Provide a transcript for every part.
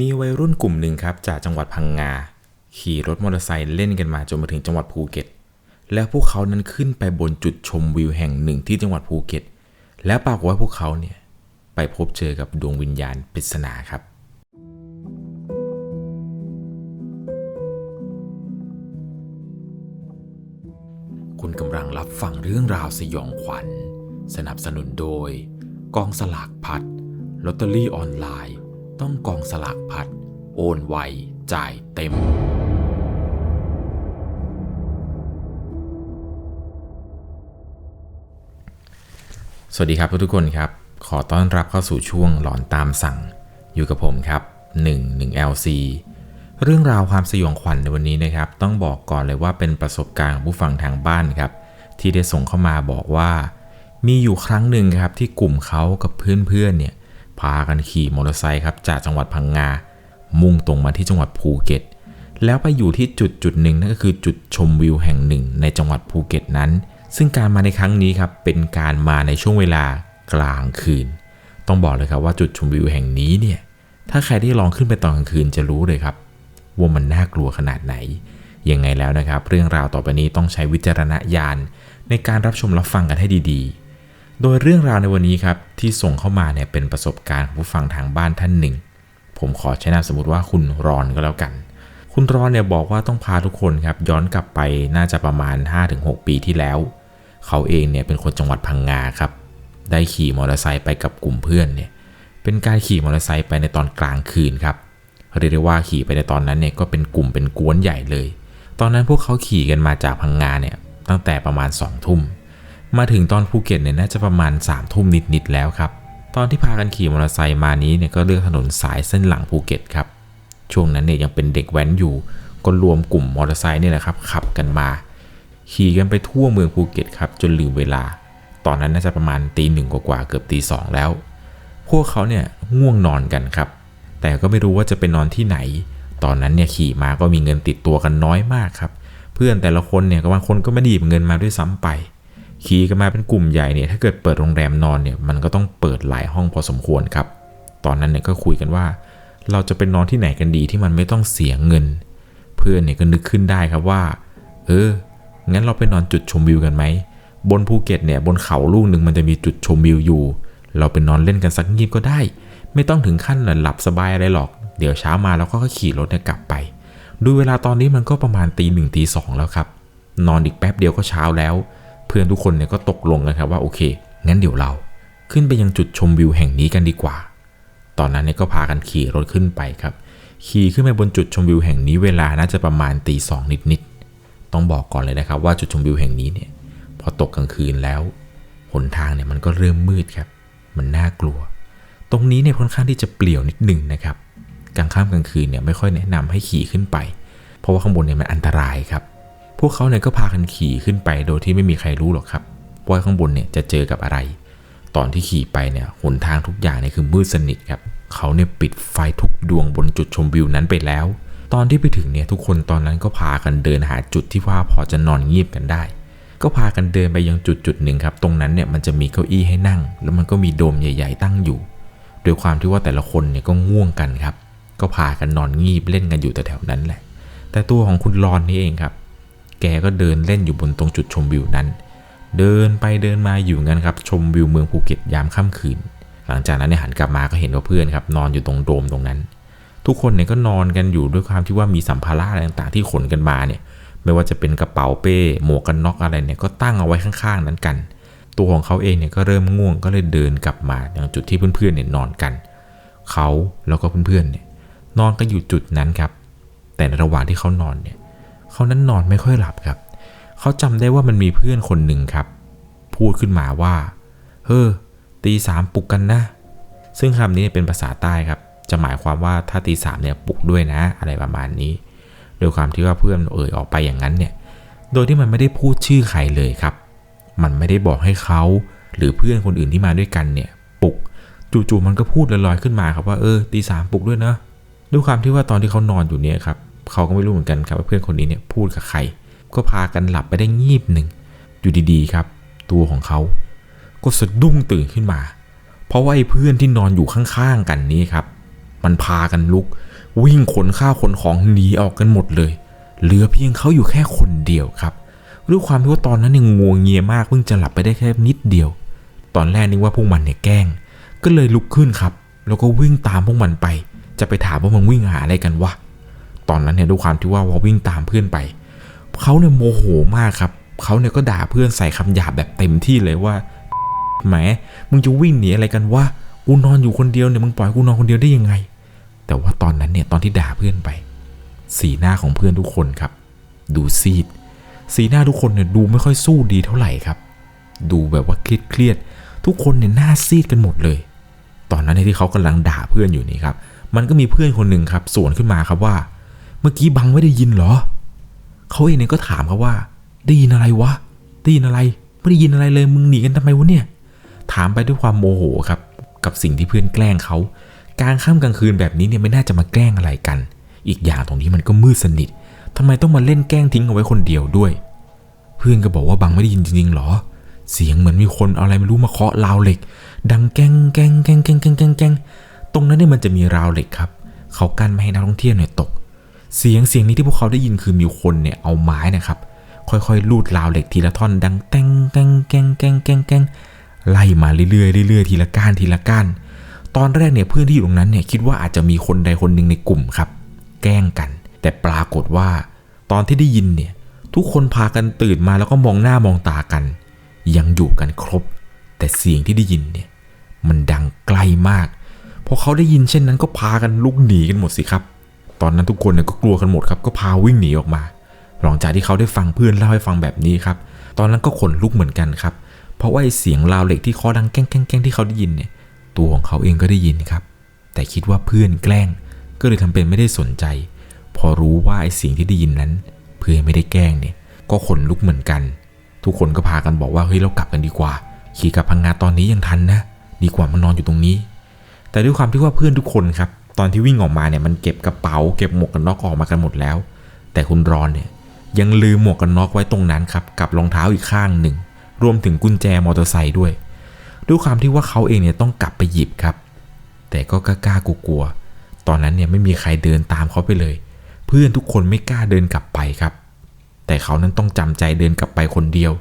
มีวัยรุ่นกลุ่มหนึ่งครับจากจังหวัดพังงา ขี่รถมอเตอร์ไซค์เล่นกันมาจนมาถึงจังหวัดภูเก็ต แล้วพวกเขานั้นขึ้นไปบนจุดชมวิวแห่งหนึ่งที่จังหวัดภูเก็ต แล้วปรากฏว่าพวกเขาเนี่ยไปพบเจอกับดวงวิญญาณปริศนาครับคุณกำลังรับฟังเรื่องราวสยองขวัญ สนับสนุนโดย กองสลากพัดลอตเตอรี่ออนไลน์ ต้องกองสลากพัด โอนไว จ่ายเต็ม สวัสดีครับทุกคนครับ ขอต้อนรับเข้าสู่ช่วงหลอนตามสั่ง อยู่กับผมครับ 1 1 LC เรื่องราวความสยองขวัญในวันนี้นะครับ ต้องบอกก่อนเลยว่าเป็นประสบการณ์ของผู้ฟังทางบ้านครับ ที่ได้ส่งเข้ามาบอกว่า มีอยู่ครั้งหนึ่งครับที่กลุ่มเขากับเพื่อนๆเนี่ย พากันขี่มอเตอร์ไซค์ครับจากจังหวัดพังงา มุ่งตรงมาที่จังหวัดภูเก็ต แล้วไปอยู่ที่จุดจุดหนึ่งนั่นก็คือจุดชมวิวแห่งหนึ่งในจังหวัดภูเก็ตนั้น ซึ่งการมาในครั้งนี้ครับเป็นการมาในช่วงเวลากลางคืน ต้องบอกเลยครับว่าจุดชมวิวแห่งนี้เนี่ยถ้าใครได้ลองขึ้นไปตอนกลางคืนจะรู้เลยครับว่ามันน่ากลัวขนาดไหนยังไงแล้วนะครับ เรื่องราวต่อไปนี้ต้องใช้วิจารณญาณในการรับชมรับฟังกันให้ดีๆ โดยเรื่องราวในวันนี้ครับที่ส่งเข้ามาเนี่ยเป็นประสบการณ์ของผู้ฟังทางบ้านท่านหนึ่ง ผมขอใช้นามสมมติว่าคุณรอนก็แล้วกัน คุณรอนเนี่ยบอกว่าต้องพาทุกคนครับย้อนกลับไปน่าจะประมาณ 5-6 ปีที่แล้ว เขาเองเนี่ยเป็นคนจังหวัดพังงาครับ ได้ขี่มอเตอร์ไซค์ไปกับกลุ่มเพื่อนเนี่ยเป็นการขี่มอเตอร์ไซค์ไปในตอนกลางคืนครับเรียกได้ว่าขี่ไปในตอนนั้นเนี่ยก็เป็นกลุ่มเป็นกวนใหญ่เลย ตอนนั้นพวกเขาขี่กันมาจากพังงาเนี่ยตั้งแต่ประมาณ2องทุ่ม มาถึงตอนภูเก็ตเนี่ยน่าจะประมาณ3ามทุ่มนิดๆแล้วครับ ตอนที่พากันขี่มอเตอร์ไซค์มานี้เนี่ยก็เลือกถนนสายเส้นหลังภูเก็ตครับ ช่วงนั้นเนี่ยยังเป็นเด็กแว้นอยู่ ก็รวมกลุ่มมอเตอร์ไซค์นี่แหละครับขับกันมา ขี่กันไปทั่วเมืองภูเก็ตครับจนลืมเวลา ตอนนั้นน่าจะประมาณตีหนึ่งกว่าๆเกือบตีสองแล้ว พวกเขาเนี่ยง่วงนอนกันครับ แต่ก็ไม่รู้ว่าจะไปนอนที่ไหน ตอนนั้นเนี่ยขี่มาก็มีเงินติดตัวกันน้อยมากครับ เพื่อนแต่ละคนเนี่ยบางคนก็ไม่ไดีบเงินมาด้วยซ้ำไป ขี่กันมาเป็นกลุ่มใหญ่เนี่ยถ้าเกิดเปิดโรงแรมนอนเนี่ยมันก็ต้องเปิดหลายห้องพอสมควรครับ ตอนนั้นเนี่ยก็คุยกันว่า เราจะไปนอนที่ไหนกันดีที่มันไม่ต้องเสียเงิน เพื่อนเนี่ยก็นึกขึ้นได้ครับว่า เออ งั้นเราไปนอนจุดชมวิวกันไหมบนภูเก็ตเนี่ยบนเขาลูกหนึ่งมันจะมีจุดชมวิวอยู่ เราไปนอนเล่นกันสักงีบก็ได้ ไม่ต้องถึงขั้นหลับสบายอะไรหรอก เดี๋ยวเช้ามาเราก็ขี่รถเนี่ยกลับไป ดูเวลาตอนนี้มันก็ประมาณตีหนึ่งตีสองแล้วครับ นอนอีกแป๊บเดียวก็เช้าแล้ว พื่อนทุกคนเนี่ยก็ตกลงกันครับว่าโอเค งั้นเดี๋ยวเรา ขึ้นไปยังจุดชมวิวแห่งนี้กันดีกว่า ตอนนั้นเนี่ยก็พากันขี่รถขึ้นไปครับ ขี่ขึ้นไปบนจุดชมวิวแห่งนี้เวลาน่าจะประมาณตีสองนิดๆต้องบอกก่อนเลยนะครับว่าจุดชมวิวแห่งนี้เนี่ยพอตกกลางคืนแล้วหนทางเนี่ยมันก็เริ่มมืดครับ มันน่ากลัว ตรงนี้เนี่ยค่อนข้างที่จะเปลี่ยวนิดหนึ่งนะครับกลางค่ำกลางคืนเนี่ยไม่ค่อยแนะนำให้ขี่ขึ้นไป เพราะว่าข้างบนเนี่ยมันอันตรายครับ พวกเขาเนี่ยก็พากันขี่ขึ้นไปโดยที่ไม่มีใครรู้หรอกครับว่าข้างบนเนี่ยจะเจอกับอะไร ตอนที่ขี่ไปเนี่ยหนทางทุกอย่างเนี่ยคือมืดสนิทครับเขาเนี่ยปิดไฟทุกดวงบนจุดชมวิวนั้นไปแล้ว ตอนที่ไปถึงเนี่ยทุกคนตอนนั้นก็พากันเดินหาจุดที่ว่าพอจะนอนเงียบกันได้ ก็พากันเดินไปยังจุดจุดหนึ่งครับ ตรงนั้นเนี่ยมันจะมีเก้าอี้ให้นั่ง แล้วมันก็มีโดมใหญ่ ๆ ตั้งอยู่ โดยความที่ว่าแต่ละคนเนี่ยก็ง่วงกันครับ ก็พากันนอนงีบเล่นกันอยู่แต่แถวนั้นแหละ แต่ตัวของคุณรอนนี่เองครับ แกก็เดินเล่นอยู่บนตรงจุดชมวิวนั้น เดินไปเดินมาอยู่งั้นครับ ชมวิวเมืองภูเก็ตยามค่ำคืน หลังจากนั้นเนี่ยหันกลับมาก็เห็นว่าเพื่อนครับนอนอยู่ตรงโดมตรงนั้น ทุกคนเนี่ยก็นอนกันอยู่ด้วยความที่ว่ามีสัมภาระอะไรต่างๆที่ขนกันมาเนี่ย ไม่ว่าจะเป็นกระเป๋าเป้ หมวกกันน็อกอะไรเนี่ยก็ตั้งเอาไว้ข้างๆ นั้นกัน ตัวของเขาเองเนี่ยก็เริ่มง่วงก็เลยเดินกลับมาอย่างจุดที่เพื่อนๆเนี่ยนอนกัน เขาแล้วก็เพื่อนๆเนี่ยนอนกันอยู่จุดนั้นครับ แต่ในระหว่างที่เขานอนเนี่ย เขานั้นนอนไม่ค่อยหลับครับ เขาจำได้ว่ามันมีเพื่อนคนหนึ่งครับ พูดขึ้นมาว่า เฮ้อตีสามปลุกกันนะ ซึ่งคำนี้เป็นภาษาใต้ครับ จะหมายความว่าถ้าตีสามเนี่ยปลุกด้วยนะ อะไรประมาณนี้ โดยความที่ว่าเพื่อนเอ่ยออกไปอย่างนั้นเนี่ย โดยที่มันไม่ได้พูดชื่อใครเลยครับ มันไม่ได้บอกให้เขาหรือเพื่อนคนอื่นที่มาด้วยกันเนี่ยปลุก จู่ๆมันก็พูดลอยๆขึ้นมาครับว่าเออตีสามปลุกด้วยนะด้วยความที่ว่าตอนที่เขานอนอยู่เนี่ยครับ เขาก็ไม่รู้เหมือนกันครับว่าเพื่อนคนนี้เนี่ยพูดกับใคร ก็พากันหลับไปได้งีบหนึ่งอยู่ดีๆครับ ตัวของเขา ก็สะดุ้งตื่นขึ้นมา เพราะว่าไอ้เพื่อนที่นอนอยู่ข้างๆกันนี้ครับ มันพากันลุก วิ่งขนข้าวขนของหนีออกกันหมดเลย เหลือเพียงเขาอยู่แค่คนเดียวครับด้วยความที่ว่าตอนนั้นเนี่ยงวงเงียมากเพิ่งจะหลับไปได้แค่นิดเดียว ตอนแรกนึกว่าพวกมันเนี่ยแกล้ง ก็เลยลุกขึ้นครับ แล้วก็วิ่งตามพวกมันไป จะไปถามว่ามันวิ่งหาอะไรกันวะ ตอนนั้นเนี่ยด้วยความที่ว่าพอวิ่งตามเพื่อนไปเขาเนี่ยโมโหมากครับเขาเนี่ยก็ด่าเพื่อนใส่คำหยาบแบบเต็มที่เลยว่าแหมมึงจะวิ่งหนีอะไรกันวะกูนอนอยู่คนเดียวเนี่ยมึงปล่อยกูนอนคนเดียวได้ยังไง แต่ว่าตอนนั้นเนี่ยตอนที่ด่าเพื่อนไป สีหน้าของเพื่อนทุกคนครับ ดูซีด สีหน้าทุกคนเนี่ยดูไม่ค่อยสู้ดีเท่าไหร่ครับ ดูแบบว่าเครียดเครียดทุกคนเนี่ยหน้าซีดกันหมดเลย ตอนนั้นเนี่ยที่เขากำลังด่าเพื่อนอยู่นี่ครับ มันก็มีเพื่อนคนหนึ่งครับสวนขึ้นมาครับว่า เมื่อกี้บังไม่ได้ยินเหรอ เขาเองเนี่ยก็ถามเขาว่า ได้ยินอะไรวะ ได้ยินอะไร ไม่ได้ยินอะไรเลย มึงหนีกันทำไมวะเนี่ย ถามไปด้วยความโมโหครับ กับสิ่งที่เพื่อนแกล้งเขา กลางค่ำกลางคืนแบบนี้เนี่ยไม่น่าจะมาแกล้งอะไรกัน อีกอย่างตรงนี้มันก็มืดสนิททำไมต้องมาเล่นแกล้งทิ้งเอาไว้คนเดียวด้วย เพื่อนก็บอกว่าบังไม่ได้ยินจริงๆหรอ เสียงเหมือนมีคนเอาอะไรไม่รู้มาเคาะราวเหล็ก ดังแกงแกงแกงแกงแกงแกงแกงตรงนั้นเนี่ยมันจะมีราวเหล็กครับ เขากั้นไม่ให้นักท่องเที่ยวเนี่ยตก เสียงเสียงนี้ที่พวกเขาได้ยินคือมีคนเนี่ยเอาไม้นะครับ ค่อยๆลูดราวเหล็กทีละท่อนดังแตงแกงแกงแกงแกงแกงไล่มาเรื่อยๆเรื่อยๆทีละก้านทีละก้านตอนแรกเนี่ยเพื่อนที่อยู่ตรงนั้นเนี่ยคิดว่าอาจจะมีคนใดคนหนึ่งในกลุ่มครับ แกล้งกัน แต่ปรากฏว่า ตอนที่ได้ยินเนี่ยทุกคนพากันตื่นมาแล้วก็มองหน้ามองตากัน ยังอยู่กันครบ แต่เสียงที่ได้ยินเนี่ยมันดังไกลมากพอเขาได้ยินเช่นนั้นก็พากันลุกหนีกันหมดสิครับ ตอนนั้นทุกคนเนี่ยก็กลัวกันหมดครับก็พาวิ่งหนีออกมาหลังจากที่เขาได้ฟังเพื่อนเล่าให้ฟังแบบนี้ครับ ตอนนั้นก็ขนลุกเหมือนกันครับ เพราะว่าไอ้เสียงราวเหล็กที่คาะดังแก้งแก้งแก้งที่เขาได้ยินเนี่ย ตัวของเขาเองก็ได้ยินครับ แต่คิดว่าเพื่อนแกล้ง ก็เลยทำเป็นไม่ได้สนใจ พอรู้ว่าไอ้เสียงที่ได้ยินนั้น เพื่อนไม่ได้แกล้งเนี่ย ก็ขนลุกเหมือนกัน ทุกคนก็พากันบอกว่าเฮ้ยเรากลับกันดีกว่า ขี่กลับพังงาตอนนี้ยังทันนะ ดีกว่ามานอนอยู่ตรงนี้ แต่ด้วยความที่ว่าเพื่อนทุกคนครับ ตอนที่วิ่งออกมาเนี่ยมันเก็บกระเป๋าเก็บหมวกกันน็อกออกมากันหมดแล้ว แต่คุณรอนเนี่ยยังลืมหมวกกันน็อกไว้ตรงนั้นครับกับรองเท้าอีกข้างหนึ่ง รวมถึงกุญแจมอเตอร์ไซค์ด้วย ด้วยความที่ว่าเขาเองเนี่ยต้องกลับไปหยิบครับ แต่ก็กล้ากลัวๆตอนนั้นเนี่ยไม่มีใครเดินตามเขาไปเลย เพื่อนทุกคนไม่กล้าเดินกลับไปครับ แต่เขานั้นต้องจำใจเดินกลับไปคนเดียว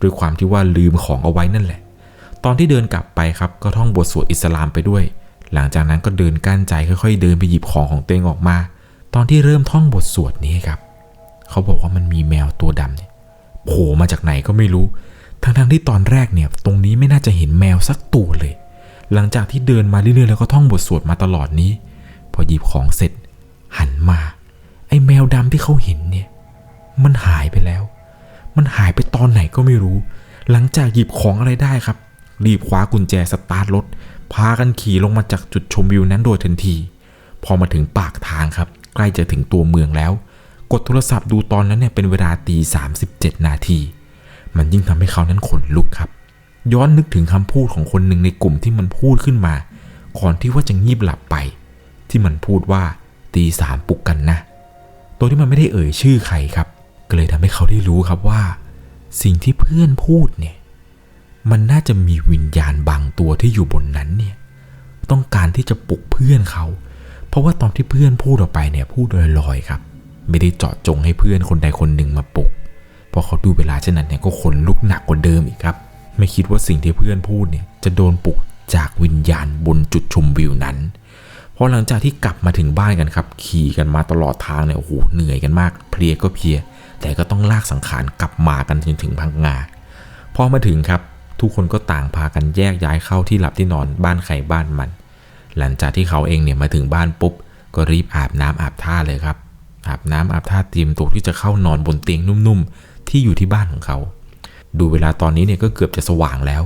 ด้วยความที่ว่าลืมของเอาไว้นั่นแหละ ตอนที่เดินกลับไปครับก็ท่องบทสวดอิสลามไปด้วย หลังจากนั้นก็เดินกั้นใจค่อยๆ เดินไปหยิบของของตัวเองออกมา ตอนที่เริ่มท่องบทสวดนี้ครับ เขาบอกว่ามันมีแมวตัวดำเนี่ยโผล่มาจากไหนก็ไม่รู้ ทั้งๆที่ตอนแรกเนี่ย ตรงนี้ไม่น่าจะเห็นแมวสักตัวเลย หลังจากที่เดินมาเรื่อยๆแล้วก็ท่องบทสวดมาตลอดนี้ พอหยิบของเสร็จ หันมา ไอ้แมวดำที่เขาเห็นเนี่ย มันหายไปแล้ว มันหายไปตอนไหนก็ไม่รู้ หลังจากหยิบของอะไรได้ครับ รีบคว้ากุญแจสตาร์ทรถ พากันขี่ลงมาจากจุดชมวิวนั้นโดยทันที พอมาถึงปากทางครับ ใกล้จะถึงตัวเมืองแล้ว กดโทรศัพท์ดูตอนนั้นเนี่ยเป็นเวลาตี37 นาที มันยิ่งทำให้เขานั้นขนลุกครับ ย้อนนึกถึงคำพูดของคนหนึ่งในกลุ่มที่มันพูดขึ้นมา ก่อนที่ว่าจะงีบหลับไป ที่มันพูดว่าตีสามปลุกกันนะ ตัวที่มันไม่ได้เอ่ยชื่อใครครับ ก็เลยทำให้เขาได้รู้ครับว่า สิ่งที่เพื่อนพูดเนี่ย มันน่าจะมีวิญญาณบางตัวที่อยู่บนนั้นเนี่ย ต้องการที่จะปลุกเพื่อนเขา เพราะว่าตอนที่เพื่อนพูดออกไปเนี่ยพูดลอยๆครับ ไม่ได้เจาะจงให้เพื่อนคนใดคนหนึ่งมาปลุกพอเขาดูเวลาเช่นนั้นเนี่ยก็ขนลุกหนักกว่าเดิมอีกครับ ไม่คิดว่าสิ่งที่เพื่อนพูดเนี่ยจะโดนปลุกจากวิญญาณบนจุดชมวิวนั้นพอหลังจากที่กลับมาถึงบ้านกันครับ ขี่กันมาตลอดทางเนี่ยโอ้โหเหนื่อยกันมาก เพลียก็เพลีย แต่ก็ต้องลากสังขารกลับมากันจนถึงพังงาพอมาถึงครับ ทุกคนก็ต่างพากันแยกย้ายเข้าที่หลับที่นอนบ้านใครบ้านมัน หลังจากที่เขาเองเนี่ยมาถึงบ้านปุ๊บ ก็รีบอาบน้ำอาบท่าเลยครับ อาบน้ำอาบท่าเตรียมตัวที่จะเข้านอนบนเตียงนุ่มๆ ที่อยู่ที่บ้านของเขา ดูเวลาตอนนี้เนี่ยก็เกือบจะสว่างแล้ว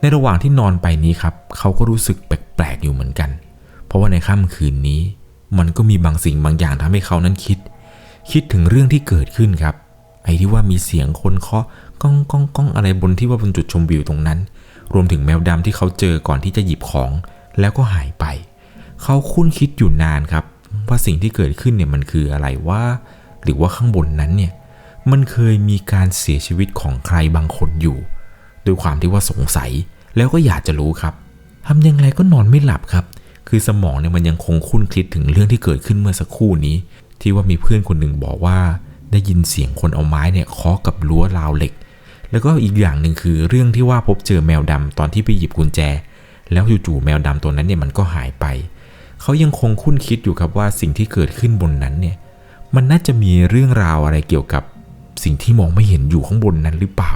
ในระหว่างที่นอนไปนี้ครับ เขาก็รู้สึกแปลกๆอยู่เหมือนกัน เพราะว่าในค่ำคืนนี้ มันก็มีบางสิ่งบางอย่างทำให้เขานั้นคิด คิดถึงเรื่องที่เกิดขึ้นครับ ไอ้ที่ว่ามีเสียงคนเคาะ ก้องก้องก้องอะไรบนที่ว่าบนจุดชมวิวตรงนั้น รวมถึงแมวดำที่เขาเจอก่อนที่จะหยิบของแล้วก็หายไป เขาคุ้นคิดอยู่นานครับ ว่าสิ่งที่เกิดขึ้นเนี่ยมันคืออะไรว่า หรือว่าข้างบนนั้นเนี่ยมันเคยมีการเสียชีวิตของใครบางคนอยู่ด้วยความที่ว่าสงสัยแล้วก็อยากจะรู้ครับทำยังไงก็นอนไม่หลับครับ คือสมองเนี่ยมันยังคงคุ้นคิดถึงเรื่องที่เกิดขึ้นเมื่อสักครู่นี้ ที่ว่ามีเพื่อนคนหนึ่งบอกว่า ได้ยินเสียงคนเอาไม้เนี่ยเคาะกับรั้วราวเหล็ก แล้วก็อีกอย่างหนึ่งคือเรื่องที่ว่าพบเจอแมวดำตอนที่ไปหยิบกุญแจ แล้วจู่ๆแมวดำตัวนั้นเนี่ยมันก็หายไป เขายังคงคุ้นคิดอยู่ครับว่าสิ่งที่เกิดขึ้นบนนั้นเนี่ยมันน่าจะมีเรื่องราวอะไรเกี่ยวกับสิ่งที่มองไม่เห็นอยู่ข้างบนนั้นหรือเปล่า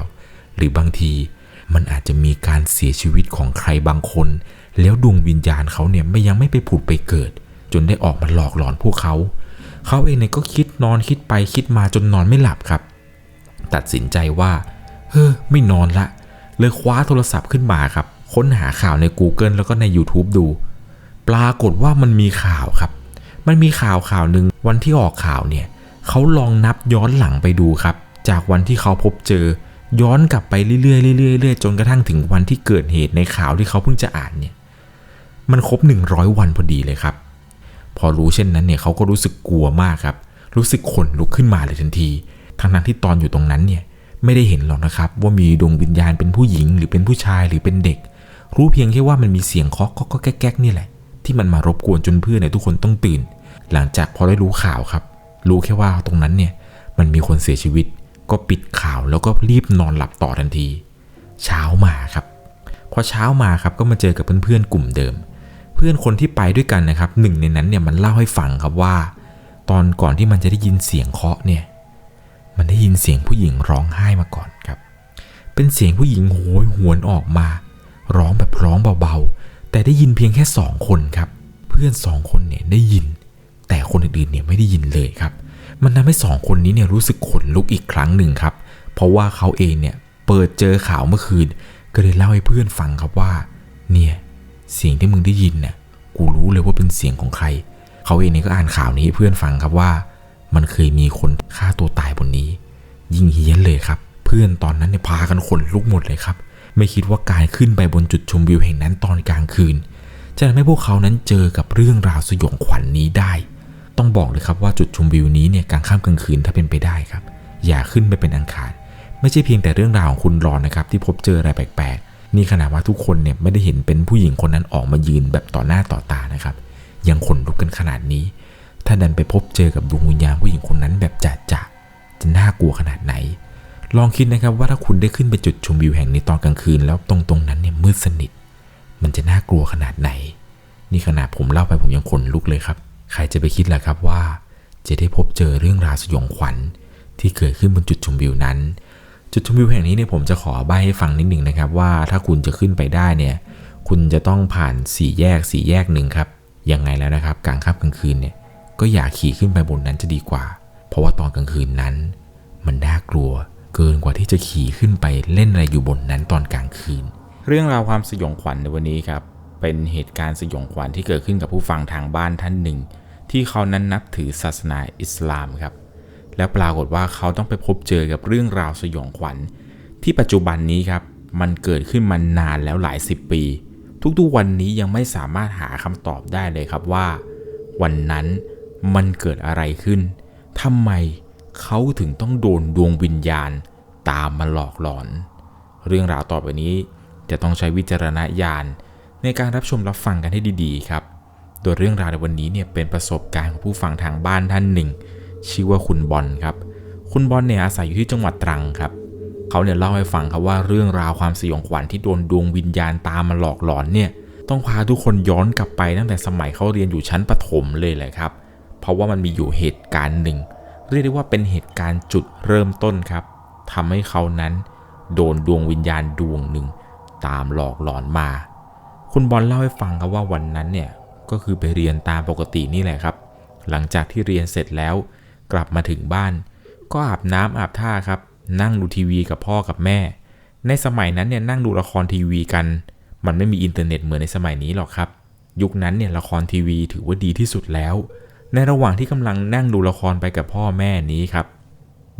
หรือบางทีมันอาจจะมีการเสียชีวิตของใครบางคน แล้วดวงวิญญาณเขาเนี่ยไม่ยังไม่ไปผุดไปเกิด จนได้ออกมาหลอกหลอนพวกเขา เขาเองเนี่ยก็คิดนอนคิดไปคิดมาจนนอนไม่หลับครับ ตัดสินใจว่า เฮ้อไม่นอนละ เลยคว้าโทรศัพท์ขึ้นมาครับ ค้นหาข่าวใน Google แล้วก็ใน YouTube ดู ปรากฏว่ามันมีข่าวครับ มันมีข่าวข่าวหนึ่งวันที่ออกข่าวเนี่ยเขาลองนับย้อนหลังไปดูครับ จากวันที่เขาพบเจอ ย้อนกลับไปเรื่อยๆเรื่อยๆจนกระทั่งถึงวันที่เกิดเหตุในข่าวที่เขาเพิ่งจะอ่านเนี่ยมันครบ 100 วันพอดีเลยครับ พอรู้เช่นนั้นเนี่ยเขาก็รู้สึกกลัวมากครับ รู้สึกขนลุกขึ้นมาเลยทันที ทั้งนั้นที่ตอนอยู่ตรงนั้นเนี่ย ไม่ได้เห็นหรอกนะครับ ว่ามีดวงวิญญาณเป็นผู้หญิง หรือเป็นผู้ชายหรือเป็นเด็ก รู้เพียงแค่ว่ามันมีเสียงเคาะก็แก๊กๆนี่แหละ ที่มันมารบกวนจนเพื่อนเนี่ยทุกคนต้องตื่น หลังจากพอได้รู้ข่าวครับ รู้แค่ว่าตรงนั้นเนี่ยมันมีคนเสียชีวิต ก็ปิดข่าวแล้วก็รีบนอนหลับต่อทันที เช้ามาครับพอเช้ามาครับก็มาเจอกับเพื่อนๆกลุ่มเดิม เพื่อนคนที่ไปด้วยกันนะครับหนึ่งในนั้นเนี่ยมันเล่าให้ฟังครับว่า ตอนก่อนที่มันจะได้ยินเสียงเคาะเนี่ย มันได้ยินเสียงผู้หญิงร้องไห้มาก่อนครับ เป็นเสียงผู้หญิงโหยหวนออกมา ร้องแบบร้องเบาๆ แต่ได้ยินเพียงแค่สองคนครับ เพื่อนสองคนเนี่ยได้ยิน แต่คนอื่นๆเนี่ยไม่ได้ยินเลยครับ มันทำให้สองคนนี้เนี่ยรู้สึกขนลุกอีกครั้งหนึ่งครับ เพราะว่าเขาเองเนี่ยเปิดเจอข่าวเมื่อคืน ก็เลยเล่าให้เพื่อนฟังครับว่า เนี่ยเสียงที่มึงได้ยินน่ะกูรู้เลยว่าเป็นเสียงของใคร เขาเองเนี่ยก็อ่านข่าวนี้ให้เพื่อนฟังครับว่า มันเคยมีคนฆ่าตัวตายบนนี้ ยิ่งเฮี้ยนเลยครับ เพื่อนตอนนั้นเนี่ยพากันขนลุกหมดเลยครับ ไม่คิดว่าการขึ้นไปบนจุดชมวิวแห่งนั้นตอนกลางคืน จะทำให้พวกเขานั้นเจอกับเรื่องราวสยองขวัญนนี้ได้ ต้องบอกเลยครับว่าจุดชมวิวนี้เนี่ยกลางค่ำกลางคืนถ้าเป็นไปได้ครับ อย่าขึ้นไปเป็นอันขาดไม่ใช่เพียงแต่เรื่องราวของคุณรอนนะครับที่พบเจออะไรแปลกๆ นี่ขนาดว่าทุกคนเนี่ยไม่ได้เห็นเป็นผู้หญิงคนนั้นออกมายืนแบบต่อหน้าต่อตานะครับ ยังขนลุกกันขนาดนี้ ถ้าดันไปพบเจอกับดวงวิญญาณผู้หญิงคนนั้นแบบจัดจะจะน่ากลัวขนาดไหน ลองคิดนะครับว่าถ้าคุณได้ขึ้นไปจุดชมวิวแห่งนี้ตอนกลางคืน แล้วตรงตรงนั้นเนี่ยมืดสนิท มันจะน่ากลัวขนาดไหน นี่ขนาดผมเล่าไปผมยังขนลุกเลยครับ ใครจะไปคิดล่ะครับว่า จะได้พบเจอเรื่องราวสยองขวัญ ที่เกิดขึ้นบนจุดชมวิวนั้น จุดชมวิวแห่งนี้เนี่ยผมจะขอใบให้ฟังนิดหนึ่งนะครับว่าถ้าคุณจะขึ้นไปได้เนี่ยคุณจะต้องผ่านสี่แยกสี่แยกหนึ่งครับยังไงแล้วนะครับกลางค่ำกลางคืนเนี่ย ก็อย่าขี่ขึ้นไปบนนั้นจะดีกว่า เพราะว่าตอนกลางคืนนั้น มันน่ากลัวเกินกว่าที่จะขี่ขึ้นไปเล่นอะไรอยู่บนนั้นตอนกลางคืน เรื่องราวความสยองขวัญในวันนี้ครับ เป็นเหตุการณ์สยองขวัญที่เกิดขึ้นกับผู้ฟังทางบ้านท่านหนึ่ง ที่เขานั้นนับถือศาสนาอิสลามครับ แล้วปรากฏว่าเขาต้องไปพบเจอกับเรื่องราวสยองขวัญ ที่ปัจจุบันนี้ครับมันเกิดขึ้นมานานแล้วหลายสิบปี ทุกๆวันนี้ยังไม่สามารถหาคำตอบได้เลยครับว่า วันนั้น มันเกิดอะไรขึ้นทำไมเขาถึงต้องโดนดวงวิญญาณตามมาหลอกหลอน เรื่องราวต่อไปนี้จะต้องใช้วิจารณญาณในการรับชมรับฟังกันให้ดีๆครับ โดยเรื่องราวในวันนี้เนี่ยเป็นประสบการณ์ของผู้ฟังทางบ้านท่านหนึ่ง ชื่อว่าคุณบอลครับ คุณบอลเนี่ยอาศัยอยู่ที่จังหวัดตรังครับ เขาเนี่ยเล่าให้ฟังครับว่าเรื่องราวความสยองขวัญที่โดนดวงวิญญาณตามมาหลอกหลอนเนี่ย ต้องพาทุกคนย้อนกลับไปตั้งแต่สมัยเขาเรียนอยู่ชั้นประถมเลยแหละครับ ราะว่ามันมีอยู่เหตุการณ์หนึ่ง เรียกได้ว่าเป็นเหตุการณ์จุดเริ่มต้นครับทำให้เขานั้น โดนดวงวิญญาณดวงหนึ่ง ตามหลอกหลอนมา คุณบอลเล่าให้ฟังครับว่าวันนั้นเนี่ยก็คือไปเรียนตามปกตินี่แหละครับ หลังจากที่เรียนเสร็จแล้ว กลับมาถึงบ้าน ก็อาบน้ำอาบท่าครับ นั่งดูทีวีกับพ่อกับแม่ ในสมัยนั้นเนี่ยนั่งดูละครทีวีกัน มันไม่มีอินเทอร์เน็ตเหมือนในสมัยนี้หรอกครับ ยุคนั้นเนี่ยละครทีวีถือว่าดีที่สุดแล้ว ในระหว่างที่กำลังนั่งดูละครไปกับพ่อแม่นี้ครับ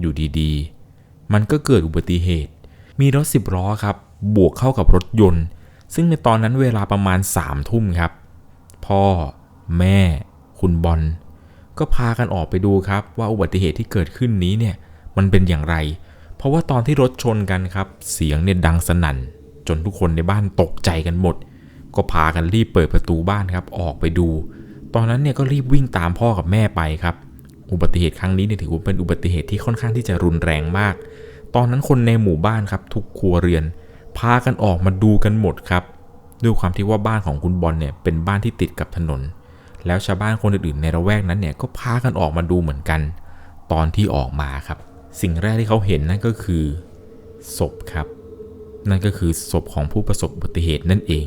อยู่ดีๆ มันก็เกิดอุบัติเหตุ มีรถสิบล้อครับ บวกเข้ากับรถยนต์ ซึ่งในตอนนั้นเวลาประมาณสามทุ่มครับ พ่อ แม่ คุณบอล ก็พากันออกไปดูครับ ว่าอุบัติเหตุที่เกิดขึ้นนี้เนี่ย มันเป็นอย่างไร เพราะว่าตอนที่รถชนกันครับ เสียงเนี่ยดังสนั่น จนทุกคนในบ้านตกใจกันหมด ก็พากันรีบเปิดประตูบ้านครับ ออกไปดู ตอนนั้นเนี่ยก็รีบวิ่งตามพ่อกับแม่ไปครับ อุบัติเหตุครั้งนี้เนี่ยถือว่าเป็นอุบัติเหตุที่ค่อนข้างที่จะรุนแรงมาก ตอนนั้นคนในหมู่บ้านครับทุกครัวเรือน พากันออกมาดูกันหมดครับ ด้วยความที่ว่าบ้านของคุณบอลเนี่ยเป็นบ้านที่ติดกับถนน แล้วชาวบ้านคนอื่นๆในระแวกนั้นเนี่ยก็พากันออกมาดูเหมือนกัน ตอนที่ออกมาครับ สิ่งแรกที่เขาเห็นนั่นก็คือศพครับ นั่นก็คือศพของผู้ประสบอุบัติเหตุนั่นเอง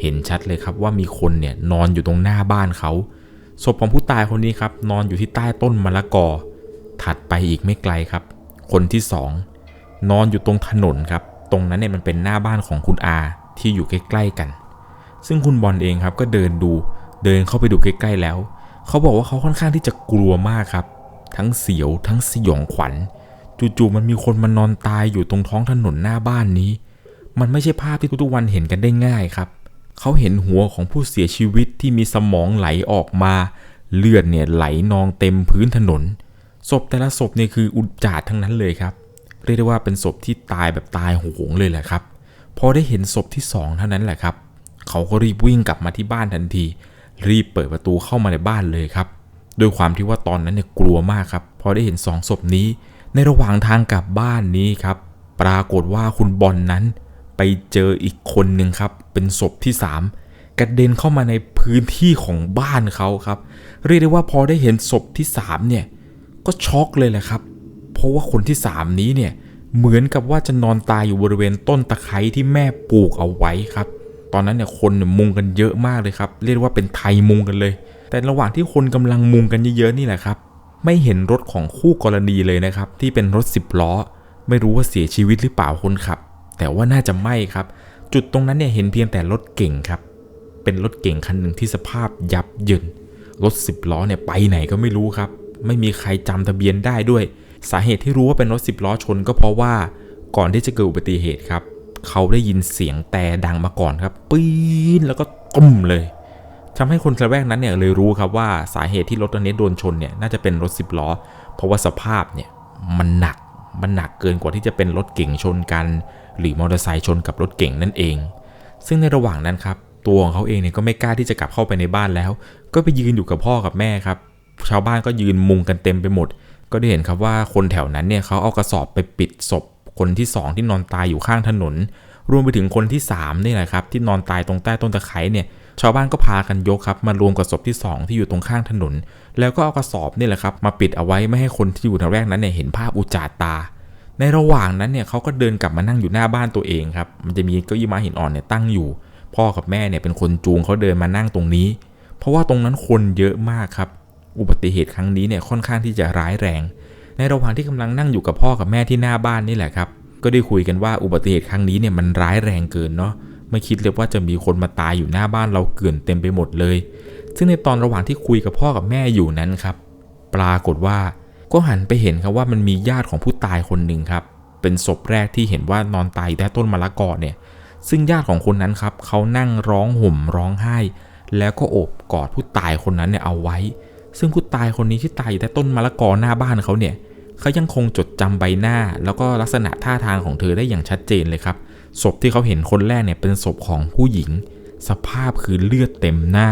เห็นชัดเลยครับว่ามีคนเนี่ยนอนอยู่ตรงหน้าบ้านเขาศพของผู้ตายคนนี้ครับ นอนอยู่ที่ใต้ต้นมะละกอ ถัดไปอีกไม่ไกลครับ คนที่สองนอนอยู่ตรงถนนครับ ตรงนั้นเนี่ยมันเป็นหน้าบ้านของคุณอาที่อยู่ใกล้ๆกัน ซึ่งคุณบอลเองครับก็เดินดู เดินเข้าไปดูใกล้ๆแล้ว เขาบอกว่าเขาค่อนข้างที่จะกลัวมากครับ ทั้งเสียวทั้งสยองขวัญ จู่ๆมันมีคนมานอนตายอยู่ตรงท้องถนนหน้าบ้านนี้ มันไม่ใช่ภาพที่ทุกๆวันเห็นกันได้ง่ายครับ เขาเห็นหัวของผู้เสียชีวิตที่มีสมองไหลออกมา เลือดเนี่ยไหลนองเต็มพื้นถนน ศพแต่ละศพเนี่ยคืออุจจาดทั้งนั้นเลยครับ เรียกได้ว่าเป็นศพที่ตายแบบตายโหงเลยแหละครับ พอได้เห็นศพที่สองเท่านั้นแหละครับ เขาก็รีบวิ่งกลับมาที่บ้านทันที รีบเปิดประตูเข้ามาในบ้านเลยครับด้วยความที่ว่าตอนนั้นเนี่ยกลัวมากครับ พอได้เห็นสองศพนี้ ในระหว่างทางกลับบ้านนี้ครับ ปรากฏว่าคุณบอลนนั้น ไปเจออีกคนหนึ่งครับ เป็นศพที่สามกระเด็นเข้ามาในพื้นที่ของบ้านเขาครับ เรียกได้ว่าพอได้เห็นศพที่สามเนี่ยก็ช็อกเลยแหละครับ เพราะว่าคนที่สามนี้เนี่ยเหมือนกับว่าจะนอนตายอยู่บริเวณต้นตะไคร้ที่แม่ปลูกเอาไว้ครับ ตอนนั้นเนี่ยคนมุงกันเยอะมากเลยครับ เรียกว่าเป็นไทยมุงกันเลย แต่ระหว่างที่คนกำลังมุงกันเยอะๆนี่แหละครับ ไม่เห็นรถของคู่กรณีเลยนะครับ ที่เป็นรถสิบล้อ ไม่รู้ว่าเสียชีวิตหรือเปล่าคนขับ แต่ว่าน่าจะไม่ครับ จุดตรงนั้นเนี่ยเห็นเพียงแต่รถเก่งครับ เป็นรถเก่งคันหนึ่งที่สภาพยับเยิน รถสิบล้อเนี่ยไปไหนก็ไม่รู้ครับ ไม่มีใครจำทะเบียนได้ด้วย สาเหตุที่รู้ว่าเป็นรถสิบล้อชนก็เพราะว่าก่อนที่จะเกิดอุบัติเหตุครับ เขาได้ยินเสียงแต่ดังมาก่อนครับ ปีนแล้วก็ตุ้มเลยทำให้คนระแวกนั้นเนี่ยเลยรู้ครับว่าสาเหตุที่รถคันนี้โดนชนเนี่ยน่าจะเป็นรถสิบล้อ เพราะว่าสภาพเนี่ยมันหนัก มันหนักเกินกว่าที่จะเป็นรถเก่งชนกัน หรือมอเตอร์ไซค์ชนกับรถเก่งนั่นเอง ซึ่งในระหว่างนั้นครับ ตัวของเขาเองเนี่ยก็ไม่กล้าที่จะกลับเข้าไปในบ้านแล้ว ก็ไปยืนอยู่กับพ่อกับแม่ครับ ชาวบ้านก็ยืนมุงกันเต็มไปหมด ก็ได้เห็นครับว่าคนแถวนั้นเนี่ยเขาเอากระสอบไปปิดศพ คนที่สองที่นอนตายอยู่ข้างถนน รวมไปถึงคนที่3นี่แหละครับที่นอนตายตรงใต้ต้นตะไคร้เนี่ยชาวบ้านก็พากันยกครับมารวมกับศพที่ 2 ที่อยู่ตรงข้างถนน แล้วก็เอากระสอบนี่แหละครับมาปิดเอาไว้ไม่ให้คนที่อยู่แถวแรกนั้นเนี่ยเห็นภาพอุจจาตา ในระหว่างนั้นเนี่ยเขาก็เดินกลับมานั่งอยู่หน้าบ้านตัวเองครับ มันจะมีเก้าอี้ม้หินอ่อนเนี่ยตั้งอยู่ พ่อกับแม่เนี่ยเป็นคนจูงเขาเดินมานั่งตรงนี้ เพราะว่าตรงนั้นคนเยอะมากครับ อุบัติเหตุครั้งนี้เนี่ยค่อนข้างที่จะร้ายแรง ในระหว่างที่กำลังนั่งอยู่กับพ่อกับแม่ที่หน้าบ้านนี่แหละครับ ก็ได้คุยกันว่าอุบัติเหตุครั้งนี้เนี่ยมันร้ายแรงเกินเนาะ ไม่คิดเลยว่าจะมีคนมาตายอยู่หน้าบ้านเราเกลื่อนเต็มไปหมดเลย ซึ่งในตอนระหว่างที่คุยกับพ่อกับแม่อยู่นั้นครับ ปรากฏว่า ก็หันไปเห็นครับว่ามันมีญาติของผู้ตายคนหนึ่งครับ เป็นศพแรกที่เห็นว่านอนตายอยู่ใต้ต้นมะละกอเนี่ย ซึ่งญาติของคนนั้นครับเขานั่งร้องห่มร้องไห้ แล้วก็โอบกอดผู้ตายคนนั้นเนี่ยเอาไว้ ซึ่งผู้ตายคนนี้ที่ตายอยู่ใต้ต้นมะละกอหน้าบ้านเขาเนี่ยเขายังคงจดจำใบหน้า แล้วก็ลักษณะท่าทางของเธอได้อย่างชัดเจนเลยครับศพที่เขาเห็นคนแรกเนี่ยเป็นศพของผู้หญิง สภาพคือเลือดเต็มหน้า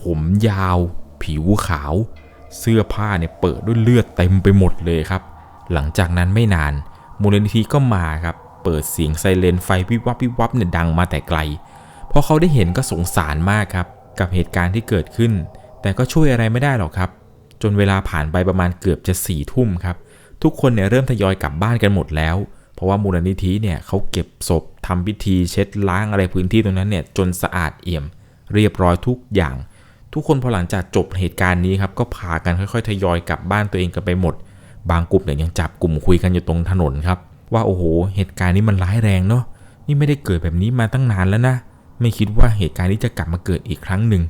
ผมยาว ผิวขาว เสื้อผ้าเนี่ยเปิดด้วยเลือดเต็มไปหมดเลยครับ หลังจากนั้นไม่นานมูลนิธิก็มาครับเปิดเสียงไซเรนไฟวิบวับวิบวับเนี่ยดังมาแต่ไกลพอเขาได้เห็นก็สงสารมากครับ กับเหตุการณ์ที่เกิดขึ้น แต่ก็ช่วยอะไรไม่ได้หรอกครับ จนเวลาผ่านไปประมาณเกือบจะสี่ทุ่มครับทุกคนเนี่ยเริ่มทยอยกลับบ้านกันหมดแล้ว เพราะว่ามูลนิธิเนี่ยเขาเก็บศพทำพิธีเช็ดล้างอะไรพื้นที่ตรงนั้นเนี่ยจนสะอาดเอี่ยม เรียบร้อยทุกอย่าง ทุกคนพอหลังจากจบเหตุการณ์นี้ครับก็พากันค่อยๆ ทยอยกลับบ้านตัวเองกันไปหมด บางกลุ่มเนี่ยยังจับกลุ่มคุยกันอยู่ตรงถนนครับ ว่าโอ้โห เหตุการณ์นี้มันร้ายแรงเนาะนี่ไม่ได้เกิดแบบนี้มาตั้งนานแล้วนะ ไม่คิดว่าเหตุการณ์นี้จะกลับมาเกิดอีกครั้งหนึ่ง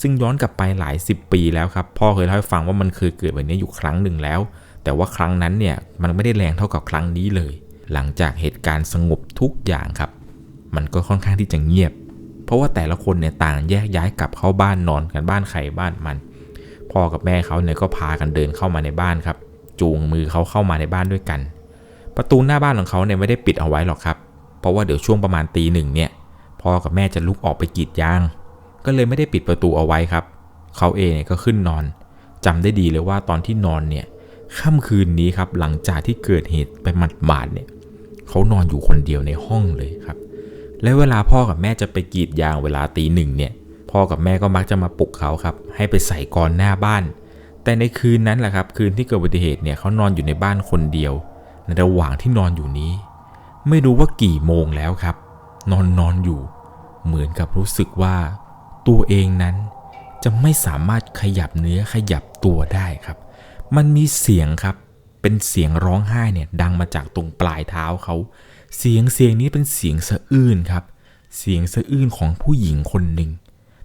ซึ่งย้อนกลับไปหลายสิบปีแล้วครับพ่อเคยเล่าให้ฟังว่ามันเคยเกิดแบบนี้อยู่ครั้งหนึ่งแล้ว แต่ว่าครั้งนั้นเนี่ยมันไม่ได้แรงเท่ากับครั้งนี้เลย หลังจากเหตุการณ์สงบทุกอย่างครับ มันก็ค่อนข้างที่จะเงียบ ราะว่าแต่ละคนเนี่ยต่างแยกย้ายกลับเข้าบ้านนอนกันบ้านใครบ้านมัน พ่อกับแม่เขาเนี่ยก็พากันเดินเข้ามาในบ้านครับ จูงมือเขาเข้ามาในบ้านด้วยกัน ประตูหน้าบ้านของเขาเนี่ยไม่ได้ปิดเอาไว้หรอกครับ เพราะว่าเดี๋ยวช่วงประมาณตีหนึ่งเนี่ยพ่อกับแม่จะลุกออกไปกรีดยาง ก็เลยไม่ได้ปิดประตูเอาไว้ครับ เขาเองเนี่ยก็ขึ้นนอนจำได้ดีเลยว่าตอนที่นอนเนี่ยค่ำคืนนี้ครับหลังจากที่เกิดเหตุไปหมาดๆเนี่ยเขานอนอยู่คนเดียวในห้องเลยครับ และเวลาพ่อกับแม่จะไปกรีดยางเวลาตีหนึ่งเนี่ย พ่อกับแม่ก็มักจะมาปลุกเขาครับ ให้ไปใส่กรหน้าบ้าน แต่ในคืนนั้นแหละครับ คืนที่เกิดอุบัติเหตุเนี่ยเขานอนอยู่ในบ้านคนเดียว ในระหว่างที่นอนอยู่นี้ ไม่รู้ว่ากี่โมงแล้วครับ นอนนอนอยู่ เหมือนกับรู้สึกว่า ตัวเองนั้นจะไม่สามารถขยับเนื้อขยับตัวได้ครับ มันมีเสียงครับ เป็นเสียงร้องไห้เนี่ยดังมาจากตรงปลายเท้าเขา เสียงเสียงนี้เป็นเสียงสะอื้นครับ เสียงสะอื้นของผู้หญิงคนหนึ่ง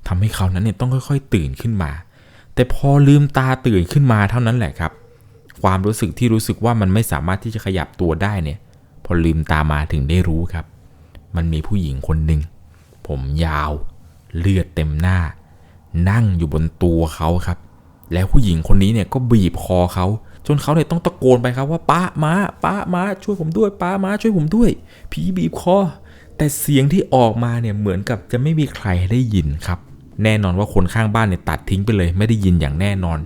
ทำให้เขานั้นเนี่ยต้องค่อย ๆ ตื่นขึ้นมา แต่พอลืมตาตื่นขึ้นมาเท่านั้นแหละครับ ความรู้สึกที่รู้สึกว่ามันไม่สามารถที่จะขยับตัวได้เนี่ย พอลืมตามาถึงได้รู้ครับ มันมีผู้หญิงคนหนึ่งผมยาว เลือดเต็มหน้า นั่งอยู่บนตัวเขาครับ แล้วผู้หญิงคนนี้เนี่ยก็บีบคอเขา จนเขาเนี่ยต้องตะโกนไปครับว่าป้ามาป้ามาช่วยผมด้วยป้ามาช่วยผมด้วย ผีบีบคอแต่เสียงที่ออกมาเนี่ยเหมือนกับจะไม่มีใครได้ยินครับ แน่นอนว่าคนข้างบ้านเนี่ยตัดทิ้งไปเลยไม่ได้ยินอย่างแน่นอน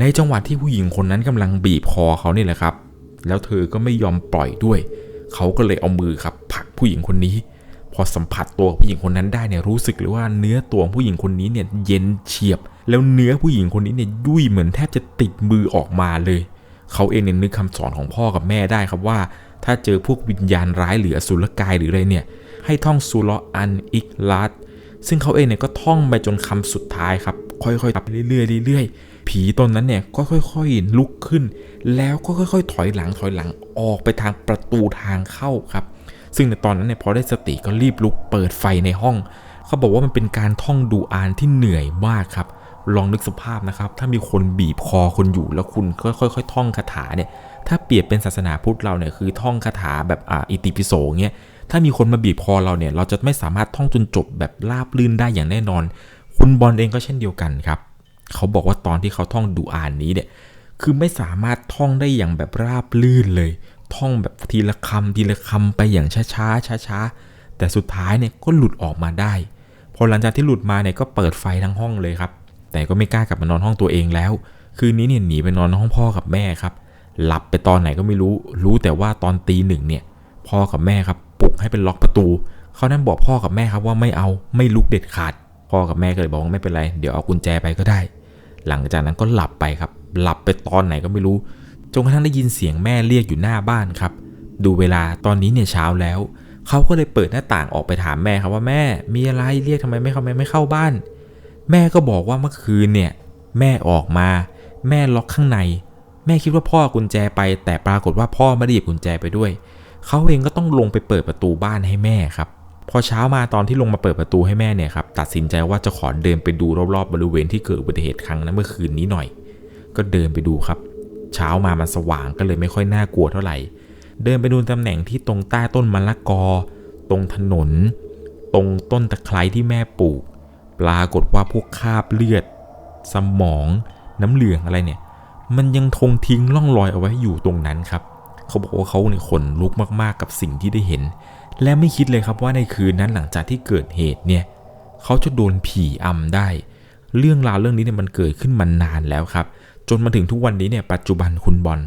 ในจังหวะที่ผู้หญิงคนนั้นกำลังบีบคอเขาเนี่ยแหละครับ แล้วเธอก็ไม่ยอมปล่อยด้วย เขาก็เลยเอามือครับผลักผู้หญิงคนนี้ พอสัมผัสตัวผู้หญิงคนนั้นได้เนี่ยรู้สึกเลยว่าเนื้อตัวผู้หญิงคนนี้เนี่ยเย็นเฉียบ แล้วเนื้อผู้หญิงคนนี้เนี่ยยุ่ยเหมือนแทบจะติดมือออกมาเลย เขาเองเนี่ยนึกคำสอนของพ่อกับแม่ได้ครับว่า ถ้าเจอพวกวิญญาณร้ายหรืออสุรกายหรืออะไรเนี่ย ให้ท่องซูลออันอิกลัดซึ่งเขาเองเนี่ยก็ท่องไปจนคำสุดท้ายครับ ค่อยๆทำไปเรื่อยๆเรื่อยๆ ผีตนนั้นเนี่ยก็ค่อยๆลุกขึ้น แล้วก็ค่อยๆ ถอยหลังถอยหลังออกไปทางประตูทางเข้าครับ ซึ่งในตอนนั้นเนี่ยพอได้สติก็รีบลุกเปิดไฟในห้อง เขาบอกว่ามันเป็นการท่องดูอานที่เหนื่อยมากครับ ลองนึกสภาพนะครับ ถ้ามีคนบีบคอคุณอยู่แล้วคุณค่อยๆท่องคาถาเนี่ย ถ้าเปรียบเป็นศาสนาพุทธเราเนี่ยคือท่องคาถาแบบอ่าอิติปิโสเงี้ย ถ้ามีคนมาบีบคอเราเนี่ย เราจะไม่สามารถท่องจนจบแบบราบลื่นได้อย่างแน่นอน คุณบอลเองก็เช่นเดียวกันครับ เขาบอกว่าตอนที่เขาท่องดูอ่านนี้เนี่ยคือไม่สามารถท่องได้อย่างแบบราบลื่นเลย ท่องแบบทีละคำทีละคำไปอย่างช้าๆช้าๆแต่สุดท้ายเนี่ยก็หลุดออกมาได้ พอหลังจากที่หลุดมาเนี่ยก็เปิดไฟทั้งห้องเลยครับ แต่ก็ไม่กล้ากลับมานอนห้องตัวเองแล้ว คืนนี้เนี่ยหนีไปนอนห้องพ่อกับแม่ครับ หลับไปตอนไหนก็ไม่รู้ รู้แต่ว่าตอนตีหนึ่งเนี่ย พ่อกับแม่ครับปลุกให้เป็นล็อกประตู เขานั้นบอกพ่อกับแม่ครับว่าไม่เอาไม่ลุกเด็ดขาด พ่อกับแม่ก็เลยบอกว่าไม่เป็นไร เดี๋ยวเอากุญแจไปก็ได้ หลังจากนั้นก็หลับไปครับ หลับไปตอนไหนก็ไม่รู้ จนกระทั่งได้ยินเสียงแม่เรียกอยู่หน้าบ้านครับ ดูเวลาตอนนี้เนี่ยเช้าแล้ว เขาก็เลยเปิดหน้าต่างออกไปถามแม่ครับว่าแม่ มีอะไรเรียกทำไมไม่เข้าไม่เข้าบ้าน แม่ก็บอกว่าเมื่อคืนเนี่ย แม่ออกมา แม่ล็อกข้างใน แม่คิดว่าพ่อกุญแจไป แต่ปรากฏว่าพ่อไม่ได้หยิบกุญแจไปด้วย เขาเองก็ต้องลงไปเปิดประตูบ้านให้แม่ครับพอเช้ามาตอนที่ลงมาเปิดประตูให้แม่เนี่ยครับตัดสินใจว่าจะขอเดินไปดูรอบๆบริเวณที่เกิดอุบัติเหตุครั้งนั้นเมื่อคืนนี้หน่อย ก็เดินไปดูครับ เช้ามามันสว่างก็เลยไม่ค่อยน่ากลัวเท่าไหร่ เดินไปดูตำแหน่งที่ตรงใต้ต้นมะละกอ ตรงถนน ตรงต้นตะไคร้ที่แม่ปลูก ปรากฏว่าพวกคราบเลือด สมองน้ำเหลืองอะไรเนี่ย มันยังคงทิ้งร่องรอยเอาไว้อยู่ตรงนั้นครับ เขาบอกว่าเขาเนี่ยขนลุกมากๆกับสิ่งที่ได้เห็น และไม่คิดเลยครับว่าในคืนนั้นหลังจากที่เกิดเหตุเนี่ยเขาจะโดนผีอำได้ เรื่องราวเรื่องนี้เนี่ยมันเกิดขึ้นมานานแล้วครับ จนมาถึงทุกวันนี้เนี่ยปัจจุบันคุณบอล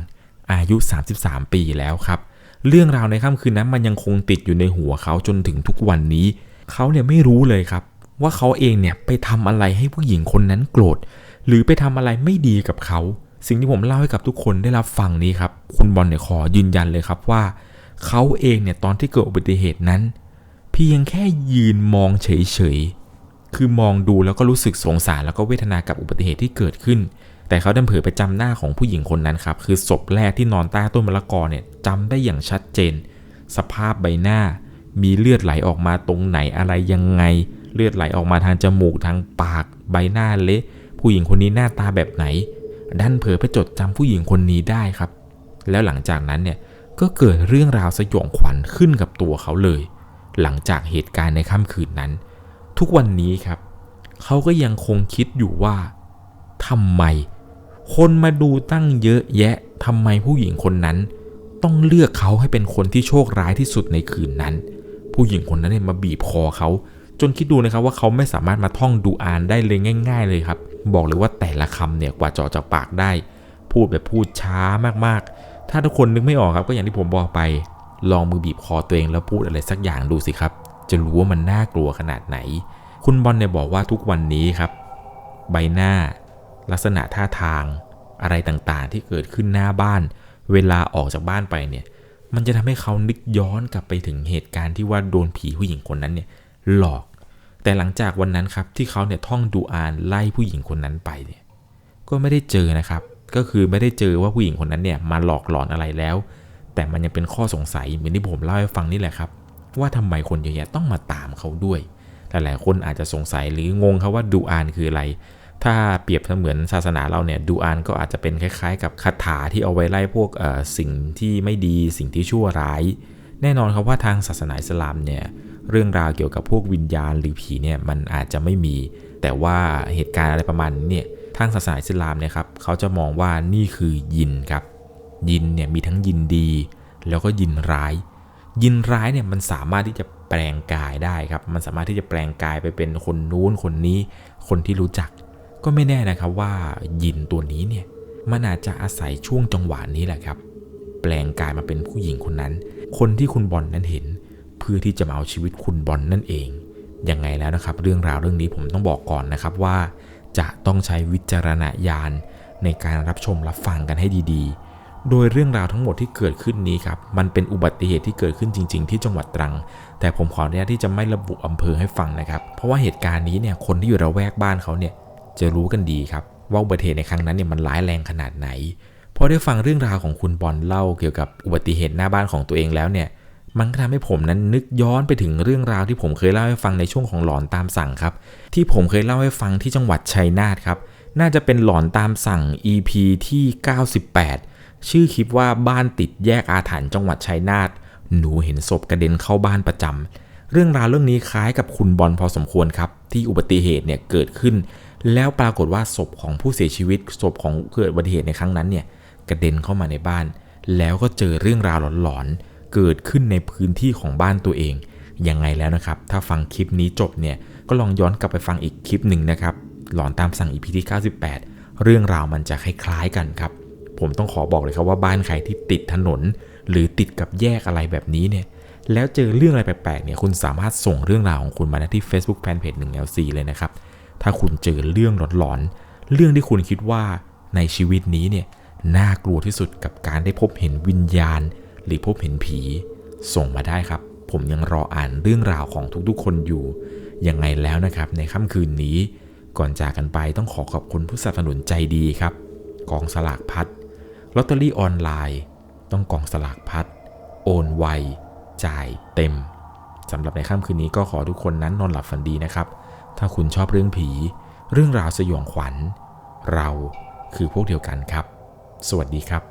อายุ 33 ปีแล้วครับ เรื่องราวในค่ำคืนนั้นมันยังคงติดอยู่ในหัวเขาจนถึงทุกวันนี้ เขาเนี่ยไม่รู้เลยครับ ว่าเขาเองเนี่ยไปทำอะไรให้ผู้หญิงคนนั้นโกรธ หรือไปทำอะไรไม่ดีกับเขา สิ่งที่ผมเล่าให้กับทุกคนได้รับฟังนี้ครับ คุณบอลเนี่ยขอยืนยันเลยครับว่า เขาเองเนี่ยตอนที่เกิดอุบัติเหตุนั้น เพียงแค่ยืนมองเฉยๆ คือมองดูแล้วก็รู้สึกสงสารแล้วก็เวทนากับอุบัติเหตุที่เกิดขึ้น แต่เขาดันเผลอไปจำหน้าของผู้หญิงคนนั้นครับ คือศพแรกที่นอนใต้ต้นมะละกอเนี่ยจำได้อย่างชัดเจน สภาพใบหน้า มีเลือดไหลออกมาตรงไหนอะไรยังไง เลือดไหลออกมาทางจมูกทางปากใบหน้าเละผู้หญิงคนนี้หน้าตาแบบไหน ดันเผลอไปจดจำผู้หญิงคนนี้ได้ครับ แล้วหลังจากนั้นเนี่ยก็เกิดเรื่องราวสยองขวัญขึ้นกับตัวเขาเลย หลังจากเหตุการณ์ในค่ำคืนนั้น ทุกวันนี้ครับเขาก็ยังคงคิดอยู่ว่าทำไม คนมาดูตั้งเยอะแยะทำไมผู้หญิงคนนั้น ต้องเลือกเขาให้เป็นคนที่โชคร้ายที่สุดในคืนนั้น ผู้หญิงคนนั้นเนี่ยมาบีบคอเขา จนคิดดูนะครับว่าเขาไม่สามารถมาท่องดูอานได้เลยง่าย ๆ เลยครับ บอกเลยว่าแต่ละคำเนี่ยกว่าจะออกจากปากได้ พูดแบบพูดช้ามากๆ ถ้าทุกคนนึกไม่ออกครับก็อย่างที่ผมบอกไป ลองมือบีบคอตัวเองแล้วพูดอะไรสักอย่างดูสิครับ จะรู้ว่ามันน่ากลัวขนาดไหน คุณบอลเนี่ยบอกว่าทุกวันนี้ครับ ใบหน้า ลักษณะท่าทาง อะไรต่างๆ ที่เกิดขึ้นหน้าบ้าน เวลาออกจากบ้านไปเนี่ยมันจะทำให้เขานึกย้อนกลับไปถึงเหตุการณ์ที่ว่าโดนผีผู้หญิงคนนั้นเนี่ยหลอก แต่หลังจากวันนั้นครับที่เขาเนี่ยท่องดูอานไล่ผู้หญิงคนนั้นไปเนี่ยก็ไม่ได้เจอนะครับ ก็คือไม่ได้เจอว่าผู้หญิงคนนั้นเนี่ยมาหลอกหลอนอะไรแล้ว แต่มันยังเป็นข้อสงสัยเหมือนที่ผมเล่าให้ฟังนี่แหละครับ ว่าทำไมคนเยอะแยะต้องมาตามเขาด้วยหลายๆคนอาจจะสงสัยหรืองงครับว่าดูอานคืออะไร ถ้าเปรียบเสมือนศาสนาเราเนี่ยดูอานก็อาจจะเป็นคล้ายๆ กับคาถาที่เอาไว้ไล่พวกสิ่งที่ไม่ดีสิ่งที่ชั่วร้าย แน่นอนครับว่าทางศาสนาอิสลามเนี่ย เรื่องราวเกี่ยวกับพวกวิญญาณหรือผีเนี่ยมันอาจจะไม่มี แต่ว่าเหตุการณ์อะไรประมาณนี้เนี่ยทางศาสนาอิสลามเนี่ยครับเขาจะมองว่านี่คือยินครับ ยินเนี่ยมีทั้งยินดี แล้วก็ยินร้าย ยินร้ายเนี่ยมันสามารถที่จะแปลงกายได้ครับ มันสามารถที่จะแปลงกายไปเป็นคนนู้นคนนี้ คนที่รู้จัก ก็ไม่แน่นะครับว่ายินตัวนี้เนี่ยมันอาจจะอาศัยช่วงจังหวะนี้แหละครับ แปลงกายมาเป็นผู้หญิงคนนั้น คนที่คุณบอลนั้นเห็น เพื่อที่จะมาเอาชีวิตคุณบอลนั่นเอง ยังไงแล้วนะครับ เรื่องราวเรื่องนี้ผมต้องบอกก่อนนะครับว่า จะต้องใช้วิจารณญาณในการรับชมรับฟังกันให้ดีๆ โดยเรื่องราวทั้งหมดที่เกิดขึ้นนี้ครับ มันเป็นอุบัติเหตุที่เกิดขึ้นจริง ๆ ที่จังหวัดตรัง แต่ผมขออนุญาตที่จะไม่ระบุอำเภอให้ฟังนะครับ เพราะว่าเหตุการณ์นี้เนี่ยคนที่อยู่ระแวกบ้านเขาเนี่ยจะรู้กันดีครับว่าอุบัติเหตุในครั้งนั้นเนี่ยมันร้ายแรงขนาดไหนพอได้ฟังเรื่องราวของคุณบอลเล่าเกี่ยวกับอุบัติเหตุหน้าบ้านของตัวเองแล้วเนี่ย มันก็ทำให้ผมนั้นนึกย้อนไปถึงเรื่องราวที่ผมเคยเล่าให้ฟังในช่วงของหลอนตามสั่งครับ ที่ผมเคยเล่าให้ฟังที่จังหวัดชัยนาทครับ น่าจะเป็นหลอนตามสั่ง EP ที่ 98 ชื่อคลิปว่าบ้านติดแยกอาถรรพ์จังหวัดชัยนาทหนูเห็นศพกระเด็นเข้าบ้านประจำเรื่องราวเรื่องนี้คล้ายกับคุณบอลพอสมควรครับ ที่อุบัติเหตุเนี่ยเกิดขึ้น แล้วปรากฏว่าศพของผู้เสียชีวิตศพของเกิดอุบัติเหตุในครั้งนั้นเนี่ยกระเด็นเข้ามาในบ้าน แล้วก็เจอเรื่องราวหลอนๆ เกิดขึ้นในพื้นที่ของบ้านตัวเองยังไงแล้วนะครับ ถ้าฟังคลิปนี้จบเนี่ยก็ลองย้อนกลับไปฟังอีกคลิปหนึ่งนะครับ หลอนตามสั่ง EP ที่ 98 เรื่องราวมันจะคล้ายๆกันครับ ผมต้องขอบอกเลยครับว่าบ้านใครที่ติดถนน หรือติดกับแยกอะไรแบบนี้เนี่ยแล้วเจอเรื่องอะไรแปลกๆเนี่ยคุณสามารถส่งเรื่องราวของคุณมาที่ Facebook Fanpage 1 LC เลยนะครับ ถ้าคุณเจอเรื่องหลอนๆเรื่องที่คุณคิดว่าในชีวิตนี้เนี่ยน่ากลัวที่สุดกับการได้พบเห็นวิญญาณ หรือพบเห็นผี ส่งมาได้ครับ ผมยังรออ่านเรื่องราวของทุกๆ คนอยู่ ยังไงแล้วนะครับ ในค่ำคืนนี้ ก่อนจากกันไปต้องขอขอบคุณผู้สนับสนุนใจดีครับ กองสลากพัดลอตเตอรี่ออนไลน์ ต้องกองสลากพัดโอนไว จ่ายเต็มสำหรับในค่ำคืนนี้ก็ขอทุกคนนั้นนอนหลับฝันดีนะครับ ถ้าคุณชอบเรื่องผี เรื่องราวสยองขวัญ เราคือพวกเดียวกันครับ สวัสดีครับ